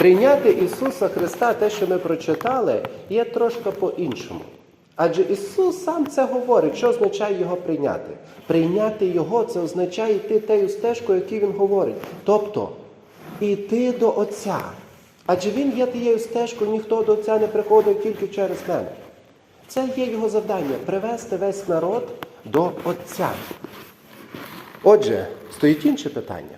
Прийняти Ісуса Христа, те, що ми прочитали, є трошки по-іншому. Адже Ісус сам це говорить, що означає Його прийняти. Прийняти Його це означає йти тею стежкою, яку Він говорить. Тобто йти до Отця. Адже Він є тією стежкою, ніхто до Отця не приходить тільки через мене. Це є його завдання привести весь народ до Отця. Отже, стоїть інше питання.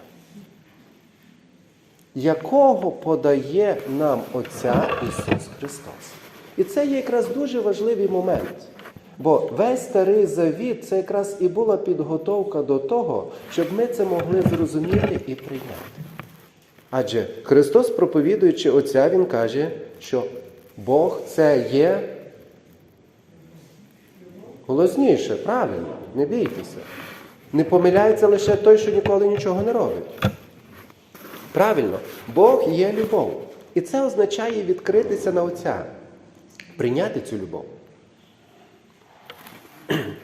Якого подає нам Отця Ісус Христос? І це є якраз дуже важливий момент. Бо весь старий завіт це якраз і була підготовка до того, щоб ми це могли зрозуміти і прийняти. Адже Христос, проповідуючи Отця, Він каже, що Бог це є голосніше, правильно, не бійтеся. Не помиляється лише той, що ніколи нічого не робить. Правильно, Бог є любов. І це означає відкритися на Отця, прийняти цю любов.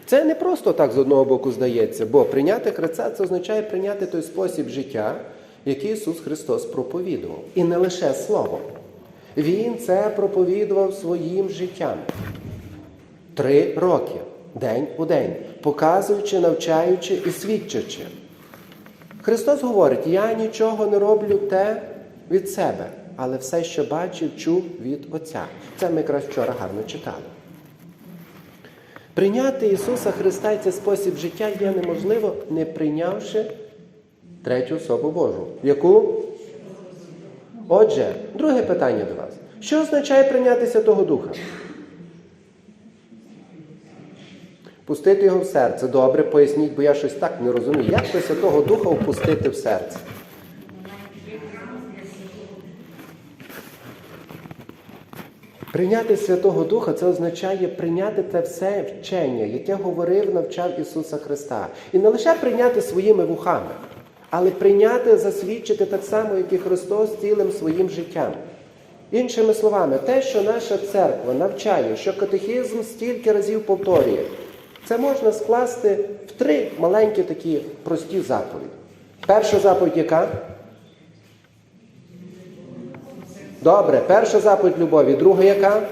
Це не просто так з одного боку здається, бо прийняти Христа це означає прийняти той спосіб життя, який Ісус Христос проповідував. І не лише Словом. Він це проповідував своїм життям. Три роки, день у день, показуючи, навчаючи і свідчачи. Христос говорить: я нічого не роблю те від себе, але все, що бачив, чув від Отця. Це ми якраз вчора гарно читали. Прийняти Ісуса Христа і цей спосіб життя є неможливо, не прийнявши третю особу Божу. Яку? Отже, друге питання до вас. Що означає прийняти Святого Духа? Пустити його в серце. Добре, поясніть, бо я щось так не розумію. Як би Святого Духа впустити в серце? Прийняти Святого Духа це означає прийняти те все вчення, яке говорив, навчав Ісуса Христа. І не лише прийняти своїми вухами, але прийняти, засвідчити так само, як і Христос цілим своїм життям. Іншими словами, те, що наша церква навчає, що катехізм стільки разів повторює, це можна скласти в три маленькі такі прості заповіді. Перша заповідь яка? Добре, перша заповідь любові, друга яка?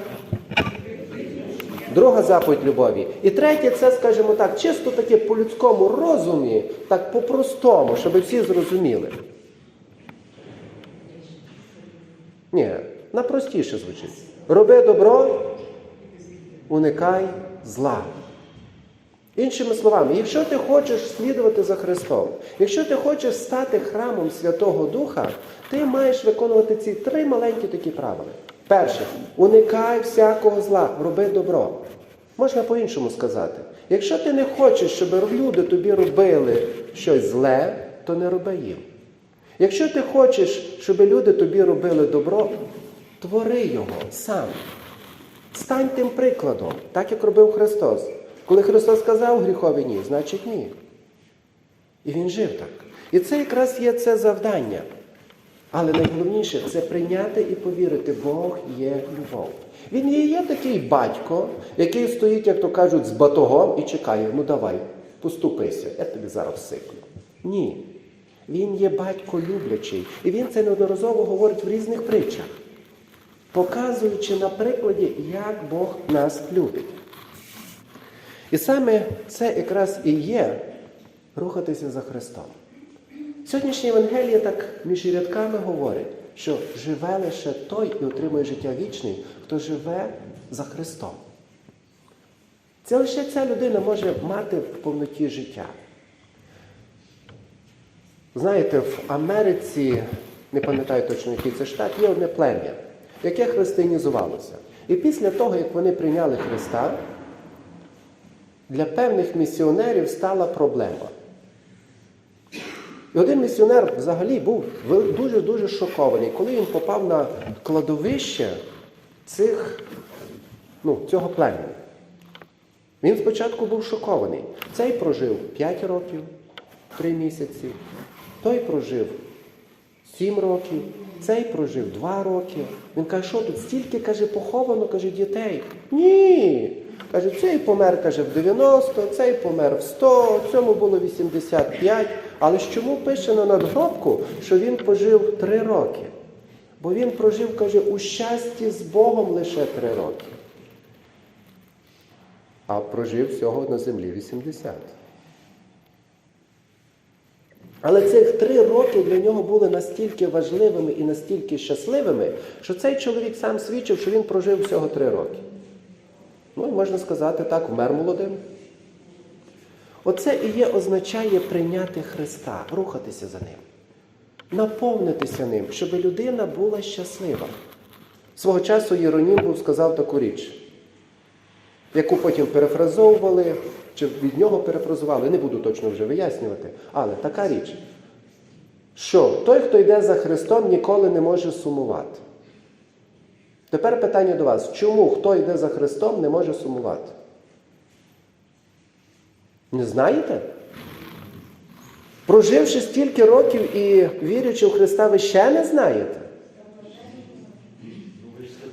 Друга заповідь любові. І третє, це, скажімо так, чисто таке по людському розумі, так по-простому, щоб всі зрозуміли. Ні, напростіше звучить. Роби добро, уникай зла. Іншими словами, якщо ти хочеш слідувати за Христом, якщо ти хочеш стати храмом Святого Духа, ти маєш виконувати ці три маленькі такі правила. Перше, уникай всякого зла, роби добро. Можна по-іншому сказати. Якщо ти не хочеш, щоб люди тобі робили щось зле, то не роби їм. Якщо ти хочеш, щоб люди тобі робили добро, твори його сам. Стань тим прикладом, так як робив Христос. Коли Христос сказав гріхові ні, значить ні. І Він жив так. І це якраз є це завдання. Але найголовніше це прийняти і повірити, Бог є любов. Він є, є такий батько, який стоїть, як то кажуть, з батогом і чекає, ну давай, поступися, я тобі зараз сиплю. Ні. Він є батько люблячий. І він це неодноразово говорить в різних притчах, показуючи на прикладі, як Бог нас любить. І саме це якраз і є рухатися за Христом. Сьогоднішнє Євангеліє так між рядками говорить, що живе лише той і отримує життя вічне, хто живе за Христом. Це лише ця людина може мати в повноті життя. Знаєте, в Америці, не пам'ятаю точно, який це штат, є одне плем'я, яке християнізувалося. І після того, як вони прийняли Христа, для певних місіонерів стала проблема. І один місіонер взагалі був дуже-дуже шокований, коли він попав на кладовище цих, ну, цього племені. Він спочатку був шокований. Цей прожив 5 років, 3 місяці, той прожив 7 років, цей прожив 2 роки. Він каже, що тут стільки каже, поховано, каже, дітей. Ні. Каже, цей помер, каже, в 90, цей помер в 100, цьому було 85. Але ж чому пише на надгробку, що він пожив 3 роки? Бо він прожив, каже, у щасті з Богом лише три роки. А прожив всього на землі 80. Але цих три роки для нього були настільки важливими і настільки щасливими, що цей чоловік сам свідчив, що він прожив всього три роки. Ну і можна сказати так, вмер молодим. Оце і є означає прийняти Христа, рухатися за Ним, наповнитися ним, щоб людина була щаслива. Свого часу Єронім був сказав таку річ, яку потім перефразовували, чи від нього перефразували, не буду точно вже вияснювати, але така річ, що той, хто йде за Христом, ніколи не може сумувати. Тепер питання до вас, чому хто йде за Христом не може сумувати? Не знаєте? Проживши стільки років і вірячи в Христа, ви ще не знаєте?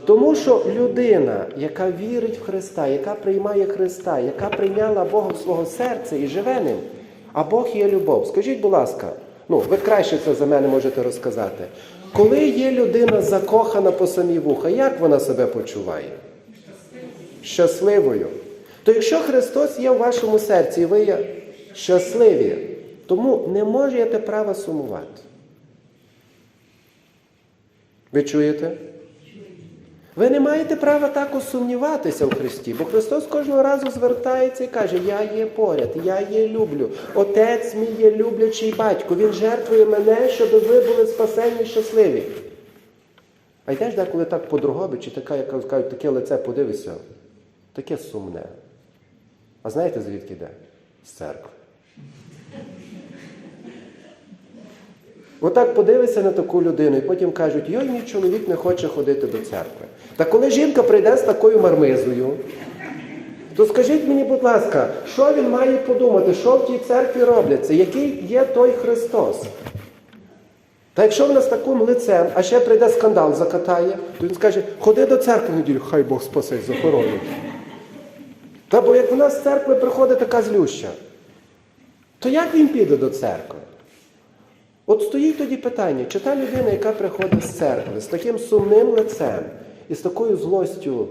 Тому що людина, яка вірить в Христа, яка приймає Христа, яка прийняла Бога в свого серця і живе ним, а Бог є любов. Скажіть, будь ласка, ну ви краще це за мене можете розказати. Коли є людина закохана по самі вуха, як вона себе почуває? Щасливою. То якщо Христос є в вашому серці, і ви є щасливі, тому не можете права сумувати. Ви чуєте? Ви не маєте права також сумніватися в Христі, бо Христос кожного разу звертається і каже, я є поряд, я є люблю. Отець мій є люблячий батько. Він жертвує мене, щоб ви були спасені і щасливі. А йдеш деколи так по Дрогобичі, така, як кажуть, таке лице подивися, таке сумне. А знаєте, звідки йде? З церкви. Отак подивися на таку людину і потім кажуть, йой, мій чоловік не хоче ходити до церкви. Та коли жінка прийде з такою мармизою, то скажіть мені, будь ласка, що він має подумати, що в тій церкві робляться, який є той Христос? Та якщо вона з таким лицем, а ще прийде скандал, закатає, то він скаже, ходи до церкви в неділю, хай Бог спасе, захоронить. Та бо як вона з церкви приходить така злюща, то як він піде до церкви? От стоїть тоді питання, чи та людина, яка приходить з церкви, з таким сумним лицем і з такою злостю,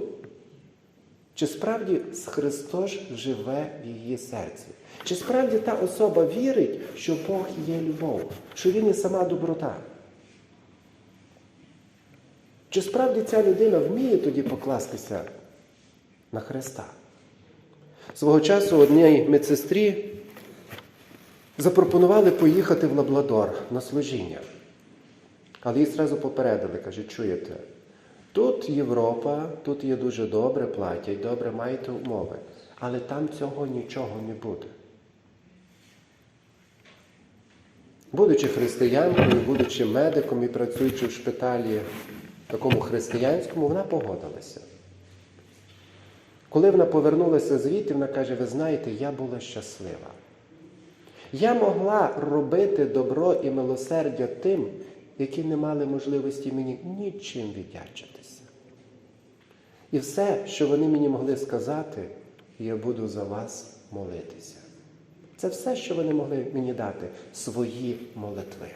чи справді Христос живе в її серці? Чи справді та особа вірить, що Бог є любов, що Він є сама доброта? Чи справді ця людина вміє тоді покластися на Христа? Свого часу одній медсестрі запропонували поїхати в Лабладор на служіння. Але її зразу попередили, каже, чуєте, тут Європа, тут є дуже добре, платять, добре, маєте умови, але там цього нічого не буде. Будучи християнкою, будучи медиком і працюючи в шпиталі такому християнському, вона погодилася. Коли вона повернулася звідти, вона каже, ви знаєте, я була щаслива. Я могла робити добро і милосердя тим, які не мали можливості мені нічим віддячитися. І все, що вони мені могли сказати, я буду за вас молитися. Це все, що вони могли мені дати, свої молитви.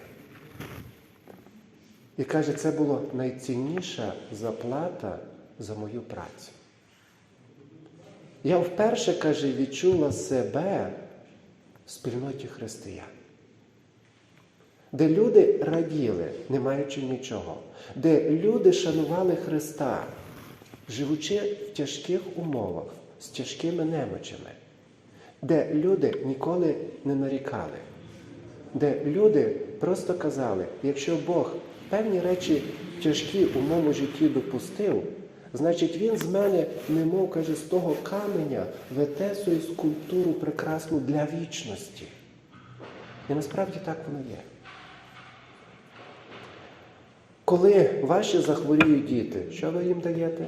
І каже, це була найцінніша заплата за мою працю. Я вперше, каже, відчула себе спільноті християн, де люди раділи, не маючи нічого, де люди шанували Христа, живучи в тяжких умовах, з тяжкими немочами, де люди ніколи не нарікали, де люди просто казали, якщо Бог певні речі тяжкі у моєму житті допустив, Значить, він з мене, немов каже, з того каменя витесує скульптуру прекрасну для вічності. І насправді так воно є. Коли ваші захворіють діти, що ви їм даєте?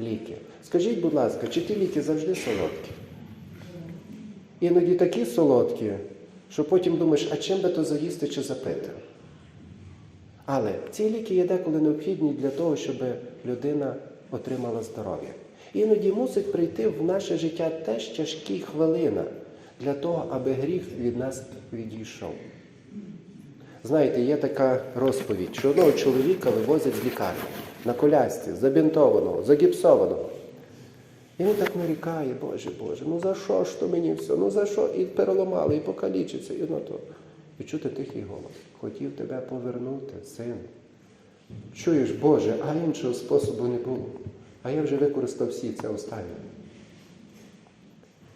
Ліки. Скажіть, будь ласка, чи ті ліки завжди солодкі? Іноді такі солодкі, що потім думаєш, а чим би то заїсти чи запити? Але ці ліки є деколи необхідні для того, щоб людина отримала здоров'я. Іноді мусить прийти в наше життя теж тяжкі хвилина для того, аби гріх від нас відійшов. Знаєте, є така розповідь, що одного чоловіка вивозять з лікарні на колясці, забінтованого, загіпсованого. І він так нарікає, Боже, Боже, ну за що ж то мені все? Ну за що? І переламали, і покалічиться, і на то. І чути тихий голос. Хотів тебе повернути, син. Чуєш, Боже, а іншого способу не було. А я вже використав всі, це останнє.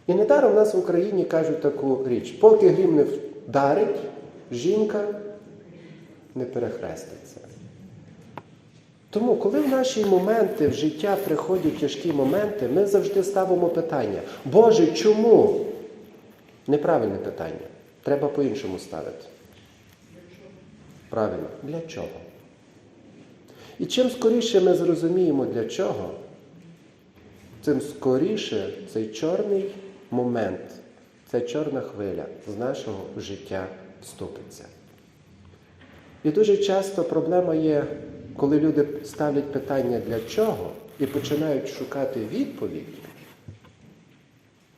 І недаром в нас в Україні кажуть таку річ: поки грім не вдарить, жінка не перехреститься. Тому, коли в наші моменти в життя приходять тяжкі моменти, ми завжди ставимо питання: Боже, чому? Неправильне питання. Треба по-іншому ставити. Правильно, для чого? І чим скоріше ми зрозуміємо для чого, тим скоріше цей чорний момент, ця чорна хвиля з нашого життя вступиться. І дуже часто проблема є, коли люди ставлять питання для чого і починають шукати відповідь.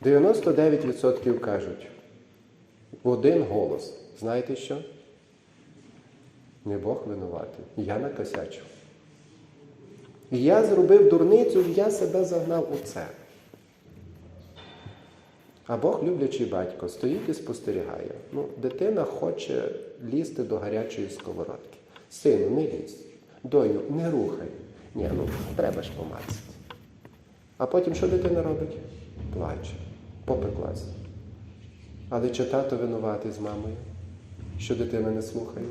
99% кажуть в один голос. Знаєте що? Не Бог винуватий. Я накосячив. Я зробив дурницю, я себе загнав у це. А Бог, люблячий батько, стоїть і спостерігає. Ну, дитина хоче лізти до гарячої сковородки. Сину, не лізь. Доню, не рухай. Ні, ну треба ж помацати. А потім що дитина робить? Плаче, попеклась. Але чи тато винуватий з мамою, що дитина не слухає?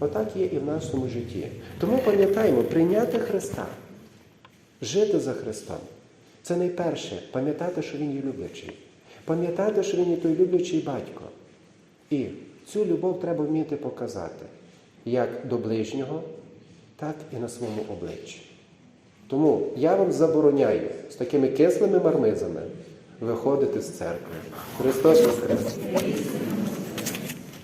Отак є і в нашому житті. Тому пам'ятаємо, прийняти Христа, жити за Христом. Це найперше пам'ятати, що Він є люблячий. Пам'ятати, що Він є той люблячий батько. І цю любов треба вміти показати як до ближнього, так і на своєму обличчі. Тому я вам забороняю з такими кислими мармизами виходити з церкви. Христос Воскрес!